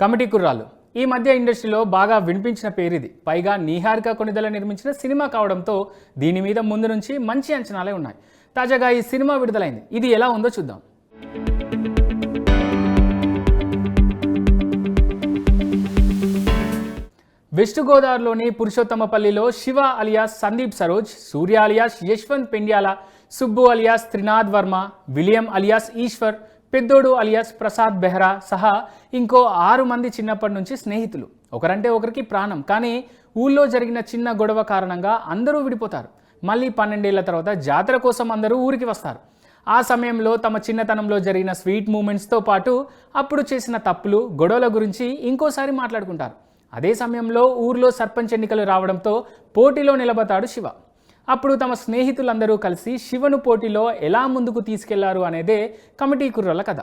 Committee కుర్రాలు ఈ మధ్య ఇండస్ట్రీలో బాగా వినిపించిన పేరు ఇది పైగా నీహారిక కొనిదల నిర్మించిన సినిమా కావడంతో దీని మీద ముందు నుంచి మంచి అంచనాలే ఉన్నాయి. తాజాగా ఈ సినిమా విడుదలైంది. ఇది ఎలా ఉందో చూద్దాం. వెస్ట్ గోదావరిలోని పురుషోత్తమపల్లిలో Shiva alias Sandeep Saroj Surya alias Yashwanth Pendyala Subbu alias Trinath Varma William alias Eshwar పెద్దోడు అలియాస్ ప్రసాద్ బెహ్రా సహా ఇంకో ఆరు మంది చిన్నప్పటి నుంచి స్నేహితులు. ఒకరంటే ఒకరికి ప్రాణం. కానీ ఊళ్ళో జరిగిన చిన్న గొడవ కారణంగా అందరూ విడిపోతారు. మళ్ళీ పన్నెండేళ్ళ తర్వాత జాతర కోసం అందరూ ఊరికి వస్తారు. ఆ సమయంలో తమ చిన్నతనంలో జరిగిన స్వీట్ మూమెంట్స్తో పాటు అప్పుడు చేసిన తప్పులు గొడవల గురించి ఇంకోసారి మాట్లాడుకుంటారు. అదే సమయంలో ఊర్లో సర్పంచ్ ఎన్నికలు రావడంతో పోటీలో నిలబడతాడు శివ. అప్పుడు తమ స్నేహితులందరూ కలిసి శివను పోటీలో ఎలా ముందుకు తీసుకెళ్ళారు అనేదే కమిటీ కుర్రల కథ.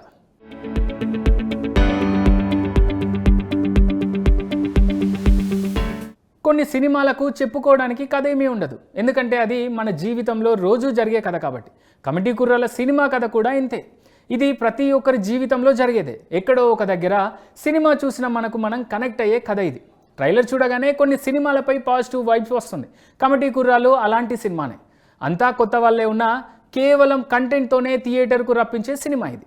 కొన్ని సినిమాలకు చెప్పుకోవడానికి కథ ఏమీ ఉండదు. ఎందుకంటే అది మన జీవితంలో రోజూ జరిగే కథ కాబట్టి. కమిటీ కుర్రల సినిమా కథ కూడా ఇంతే. ఇది ప్రతి ఒక్కరి జీవితంలో జరిగేదే. ఎక్కడో ఒక దగ్గర సినిమా చూసిన మనకు మనం కనెక్ట్ అయ్యే కథ ఇది. ట్రైలర్ చూడగానే కొన్ని సినిమాలపై పాజిటివ్ వైబ్స్ వస్తుంది. కమిటీ కుర్రాలు అలాంటి సినిమానే. అంతా కొత్త వాళ్ళే ఉన్నా కేవలం కంటెంట్తోనే థియేటర్కు రప్పించే సినిమా ఇది.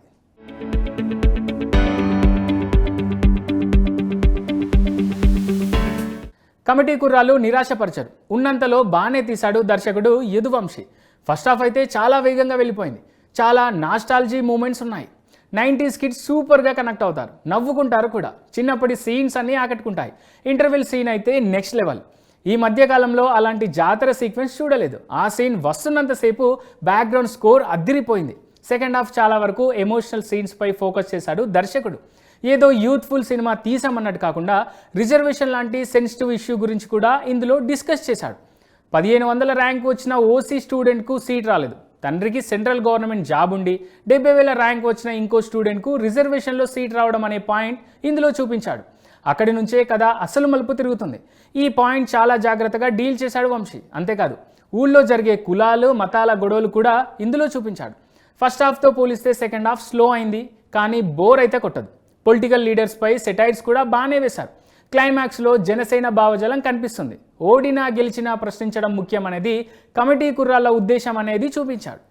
కమిటీ కుర్రాలు నిరాశపరిచారు. ఉన్నంతలో బాగానే తీశాడు దర్శకుడు యదువంశీ. ఫస్ట్ హాఫ్ అయితే చాలా వేగంగా వెళ్ళిపోయింది. చాలా నాస్టాలజీ మూమెంట్స్ ఉన్నాయి. నైంటీస్ కిడ్స్ సూపర్గా కనెక్ట్ అవుతారు. నవ్వుకుంటారు కూడా. చిన్నప్పటి సీన్స్ అన్నీ ఆకట్టుకుంటాయి. ఇంటర్వెల్ సీన్ అయితే నెక్స్ట్ లెవెల్. ఈ మధ్యకాలంలో అలాంటి జాతర సీక్వెన్స్ చూడలేదు. ఆ సీన్ వస్తున్నంతసేపు బ్యాక్గ్రౌండ్ స్కోర్ అద్దిరిపోయింది. సెకండ్ హాఫ్ చాలా వరకు ఎమోషనల్ సీన్స్పై ఫోకస్ చేశాడు దర్శకుడు. ఏదో యూత్ఫుల్ సినిమా తీసామన్నట్టు కాకుండా రిజర్వేషన్ లాంటి సెన్సిటివ్ ఇష్యూ గురించి కూడా ఇందులో డిస్కస్ చేశాడు. పదిహేను వందల ర్యాంక్ వచ్చిన ఓసీ స్టూడెంట్కు సీట్ రాలేదు. తండ్రికి సెంట్రల్ గవర్నమెంట్ జాబ్ ఉండి డెబ్బై వేల ర్యాంక్ వచ్చిన ఇంకో స్టూడెంట్కు రిజర్వేషన్లో సీట్ రావడం అనే పాయింట్ ఇందులో చూపించాడు. అక్కడి నుంచే కథ అసలు మలుపు తిరుగుతుంది. ఈ పాయింట్ చాలా జాగ్రత్తగా డీల్ చేశాడు వంశీ. అంతేకాదు ఊళ్ళో జరిగే కులాలు మతాల గొడవలు కూడా ఇందులో చూపించాడు. ఫస్ట్ హాఫ్తో పోలిస్తే సెకండ్ హాఫ్ స్లో అయింది కానీ బోర్ అయితే కొట్టదు. పొలిటికల్ లీడర్స్పై సెటైర్స్ కూడా బాగానే వేశారు. క్లైమాక్స్లో జనసేన భావజలం కనిపిస్తుంది. ఓడినా గెలిచినా ప్రశ్నించడం ముఖ్యమనేది కమిటీ కుర్రాళ్ళ ఉద్దేశం అనేది చూపించాడు.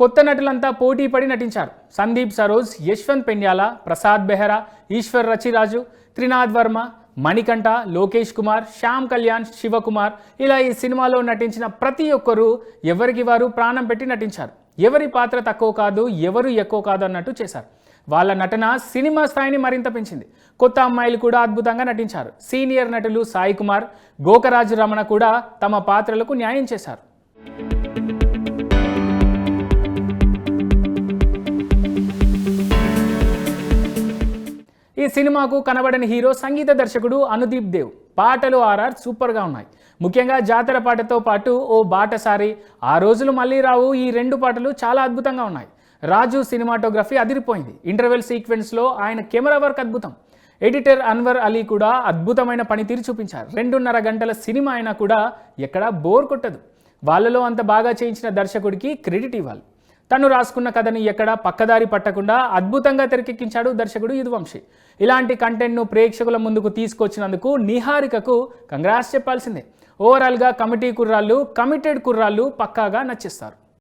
కొత్త నటులంతా పోటీ పడి నటించారు. సందీప్ సరోజ్ యశ్వంత్ పెండ్యాల ప్రసాద్ బెహ్రా ఈశ్వర్ రచిరాజు త్రినాథ్ వర్మ మణికంఠ లోకేష్ కుమార్ శ్యామ్ కళ్యాణ్ శివకుమార్ ఇలా ఈ సినిమాలో నటించిన ప్రతి ఒక్కరూ ఎవరికి వారు ప్రాణం పెట్టి నటించారు? ఎవరి పాత్ర తక్కువ కాదు ఎవరు ఎక్కువ కాదు అన్నట్టు చేశారు. వాళ్ళ నటన సినిమా స్థాయిని మరింత పెంచింది. కొత్త అమ్మాయిలు కూడా అద్భుతంగా నటించారు. సీనియర్ నటులు సాయి కుమార్ గోకరాజు రమణ కూడా తమ పాత్రలకు న్యాయం చేశారు. ఈ సినిమాకు కనబడని హీరో సంగీత దర్శకుడు అనుదీప్ దేవ్. పాటలు ఆర్ఆర్ సూపర్గా ఉన్నాయి. ముఖ్యంగా జాతర పాటతో పాటు ఓ బాటసారి ఆ రోజులు మళ్ళీ రావు ఈ రెండు పాటలు చాలా అద్భుతంగా ఉన్నాయి. రాజు సినిమాటోగ్రఫీ అదిరిపోయింది. ఇంటర్వెల్ సీక్వెన్స్లో ఆయన కెమెరా వర్క్ అద్భుతం. ఎడిటర్ అన్వర్ అలీ కూడా అద్భుతమైన పనితీరు చూపించారు. రెండున్నర గంటల సినిమా అయినా కూడా ఎక్కడా బోర్ కొట్టదు. వాళ్ళలో అంత బాగా చేయించిన దర్శకుడికి క్రెడిట్ ఇవ్వాలి. తను రాసుకున్న కథని ఎక్కడ పక్కదారి పట్టకుండా అద్భుతంగా తెరకెక్కించాడు దర్శకుడు యదువంశీ. ఇలాంటి కంటెంట్ను ప్రేక్షకుల ముందుకు తీసుకొచ్చినందుకు నిహారికకు కంగ్రాస్ చెప్పాల్సిందే. ఓవరాల్గా కమిటీ కుర్రాళ్ళు కమిటెడ్ కుర్రాళ్ళు పక్కాగా నచ్చిస్తారు.